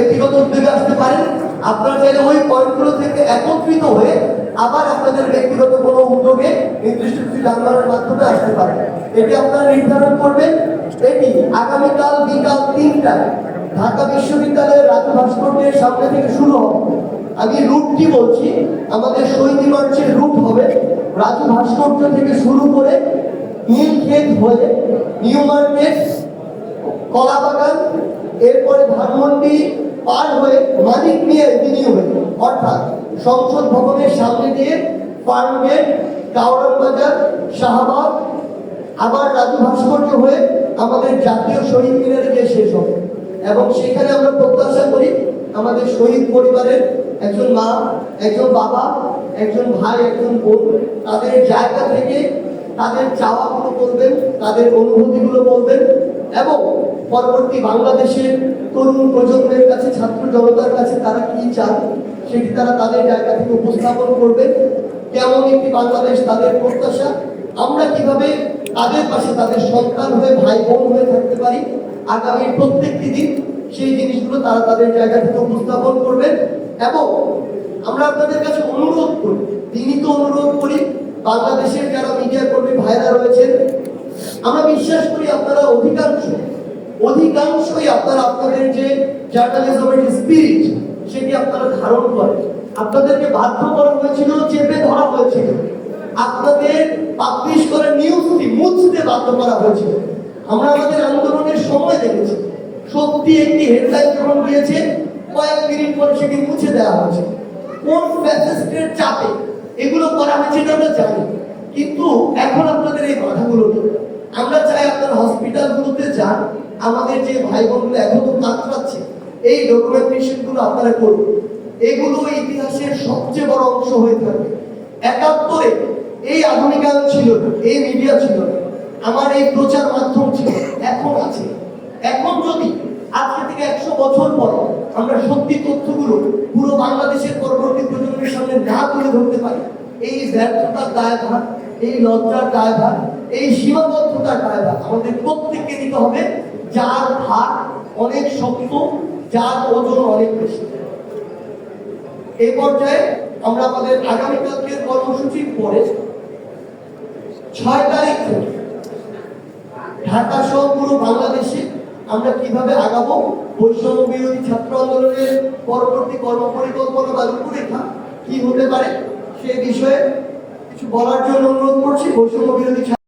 ব্যক্তিগত উদ্যোগে আসতে পারেন। আপনারা চাইলে ওই পয়েন্টগুলো থেকে একত্রিত হয়ে আবার আপনাদের ব্যক্তিগত কোনো উদ্যোগে নির্দিষ্ট কিছু যানবাহনের মাধ্যমে আসতে পারেন। এটি আপনারা নির্ধারণ করবেন। এটি আগামীকাল বিকাল তিনটায় ঢাকা বিশ্ববিদ্যালয়ের রাজু ভাস্কর্যের সামনে থেকে শুরু হবে। আমি রুটটি বলছি? আমাদের শহীদ মার্চের রুট হবে রাজু ভাস্কর্য থেকে শুরু করে নীলক্ষেত হয়ে নিউ মার্কেট কলা বাগান এরপরে ধানমন্ডি পার হয়ে মালিক নিয়ে এভিনিউ হয়ে। অর্থাৎ সংসদ ভবনের সামনে দিয়ে ফার্ম গেট কাউরান বাজার, শাহবাগ, আবার রাজু ভাস্কর্য হয়ে আমাদের জাতীয় শহীদ মিনারে গিয়ে শেষ হবে। এবং সেখানে আমরা প্রত্যাশা করি আমাদের শহীদ পরিবারের একজন মা, একজন বাবা, একজন ভাই, একজন বোন, তাদের জায়গা থেকে তাদের চাওয়াগুলো বলবেন, তাদের অনুভূতিগুলো বলবেন এবং পরবর্তী বাংলাদেশের তরুণ প্রজন্মের কাছে, ছাত্র জনতার কাছে তারা কি চান, সেটি তারা তাদের জায়গা থেকে উপস্থাপন করবে। কেমন একটি বাংলাদেশ, তাদের প্রত্যাশা। আমরা কীভাবে তাদের পাশে তাদের সন্তান হয়ে ভাই বোন হয়ে থাকতে পারি, আগামী প্রত্যেকটি দিন সেই জিনিসগুলো তারা তাদের জায়গা থেকে উপস্থাপন করবেন এবং আমরা আপনাদের কাছে অনুরোধ করি, বিনীত অনুরোধ করি, বাংলাদেশের যারা মিডিয়া কর্মী ভাইরা রয়েছেন, আমরা বিশ্বাস করি আপনারা অধিকাংশ অধিকাংশই আপনারা, আপনাদের যে জার্নালিজমের স্পিরিট সেটি আপনারা ধারণ করেন আপনাদেরকে বাধ্য করা হয়েছিল, চেপে ধরা হয়েছিল। আপনাদের পাবলিশ করা নিউজটি মুছতে বাধ্য করা হয়েছিল। আমরা আমাদের আন্দোলনের সময় দেখেছি। সত্যি একটি হেডলাইন যখন দিয়েছে কয়েক মিনিট পরে সেটি মুছে দেওয়া হয়েছে। কোন ফ্যাসিস্টের চাপে এগুলো করা হয়েছে এটা আমরা জানি। কিন্তু এখন আপনাদের এই বাধাগুলো নেই। হসপিটালগুলোতে যান আমাদের যে ভাই বোনগুলো এখনও কাতরাচ্ছে এই ডকুমেন্টেশনগুলো আপনারা করুন। এগুলো ইতিহাসের সবচেয়ে বড় অংশ হয়ে থাকবে। একাত্তরে এই আধুনিকায়ন ছিল এই মিডিয়া ছিল আমার এই প্রচার মাধ্যম ছিল এখন আছে। এখন যদি আজকে থেকে একশো বছর পর আমরা সত্যি তথ্যগুলো পুরো বাংলাদেশের পরবর্তী প্রজন্মের সামনে না তুলে ধরতে পারি, এই ব্যর্থতার দায়ভার এই লজ্জার দায়ভার, এই সীমাবদ্ধতার দায়ভার আমাদের প্রত্যেককে নিতে হবে। যার ভার অনেক শক্ত, যার ওজন অনেক বেশি। এই পর্যায়ে আমরা আমাদের আগামীকালকের কর্মসূচির পরে ছয় তারিখ থেকে ঢাকা সহ পুরো বাংলাদেশে আমরা কীভাবে আগাবো, বৈষম্য বিরোধী ছাত্র আন্দোলনের পরবর্তী কর্ম কর্মপরিকল্পনা বা রূপরেখা কি হতে পারে সে বিষয়ে কিছু বলার জন্য অনুরোধ করছি বৈষম্য বিরোধী